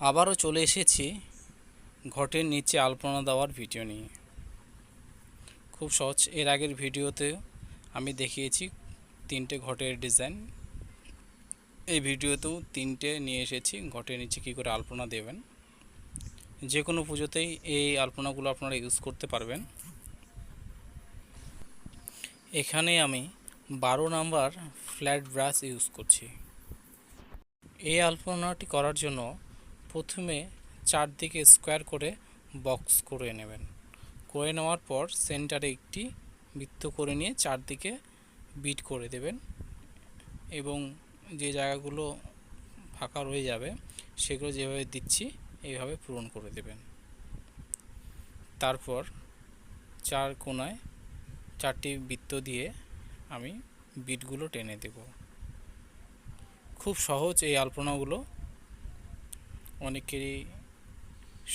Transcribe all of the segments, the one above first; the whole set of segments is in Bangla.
আবারও চলে এসেছি ঘটের নিচে আলপনা দেওয়ার ভিডিও নিয়ে। খুব সহজ, এর আগের ভিডিওতে আমি দেখিয়েছি তিনটে ঘটের ডিজাইন। এই ভিডিওতেও তিনটে নিয়ে এসেছি, ঘটের নিচে কী করে আলপনা দেবেন। যে কোনো পুজোতেই এই আলপনাগুলো আপনারা ইউজ করতে পারবেন। এখানে আমি বারো নাম্বার ফ্ল্যাট ব্রাশ ইউজ করছি। এই আলপনাটি করার জন্য প্রথমে চারদিকে স্কোয়ার করে বক্স করে নেবেন। করে নেওয়ার পর সেন্টারে একটি বৃত্ত করে নিয়ে চারদিকে বিট করে দেবেন এবং যে জায়গাগুলো ফাঁকা রয়ে যাবে, সেগুলো যেভাবে দিচ্ছি, এইভাবে পূরণ করে দেবেন। তারপর চার কোনায় চারটি বৃত্ত দিয়ে আমি বিটগুলো টেনে দেব। খুব সহজ এই আলপনাগুলো অনেকেরই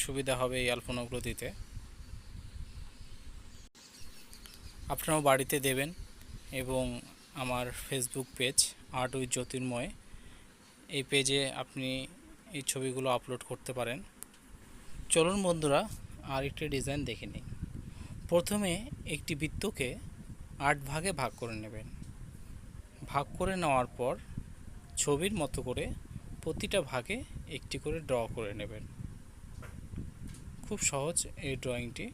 সুবিধা হবে এই আলপনাগুলো দিতে আপনারাও বাড়িতে দেবেন এবং আমার Facebook page art with Jyotirmoy এই পেজে আপনি এই ছবিগুলো আপলোড করতে পারেন। চলুন বন্ধুরা আর একটি ডিজাইন দেখে নিই। প্রথমে একটি বৃত্তকে আট ভাগে ভাগ করে নেবেন। ভাগ করে নেওয়ার পর ছবির মতো করে প্রতিটা ভাগে একটি করে ড্র করে নেবেন। খুব সহজ এই ড্রয়িংটি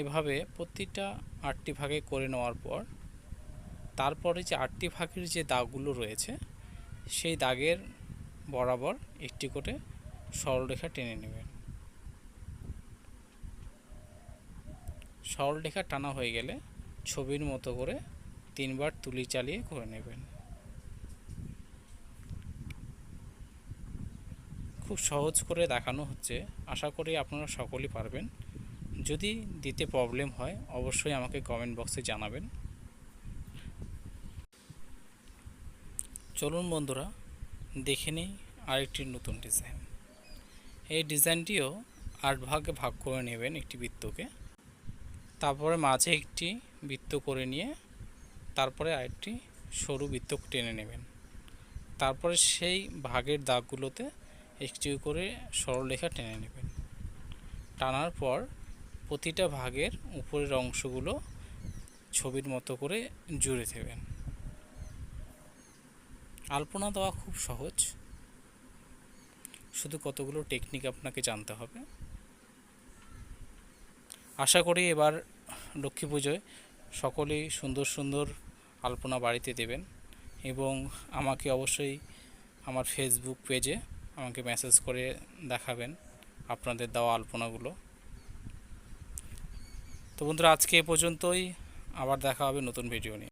এভাবে প্রতিটা আটটি ভাগে করে নেওয়ার পর, তারপরে যে আটটি ভাগের যে দাগগুলো রয়েছে, সেই দাগের বরাবর একটি করে সরলরেখা টেনে নেবেন। সরলরেখা টানা হয়ে গেলে ছবির মতো করে তিনবার তুলি চালিয়ে করে নেবেন। খুব সহজ করে দেখানো হচ্ছে। আশা করি আপনারা সকলেই পারবেন। যদি দিতে প্রবলেম হয়, অবশ্যই আমাকে কমেন্ট বক্সে জানাবেন। চলুন বন্ধুরা, দেখে নিই আরেকটি নতুন ডিজাইন এই ডিজাইনটিও আট ভাগে ভাগ করে নেবেন একটি বৃত্তকে। তারপরে মাঝে একটি বৃত্ত করে নিয়ে, তারপরে আরেকটি সরু বৃত্ত টেনে নেবেন। তারপরে সেই ভাগের দাগগুলোতে একটি করে সরলরেখা টেনে নেবেন। টানার পর প্রতিটা ভাগের উপরের অংশগুলো ছবির মতো করে জুড়ে দেবেন। আলপনা দেওয়া খুব সহজ। শুধু কতগুলো টেকনিক আপনাকে জানতে হবে। আশা করি এবার লক্ষ্মী পুজোয় সকলেই সুন্দর সুন্দর আলপনা বাড়িতে দেবেন এবং আমাকে অবশ্যই আমার ফেসবুক পেজে আমাকে মেসেজ করে দেখাবেন আপনাদের দেওয়া আলপনাগুলো। তো বন্ধুরা, আজকে এ পর্যন্তই। আবার দেখা হবে নতুন ভিডিও নিয়ে।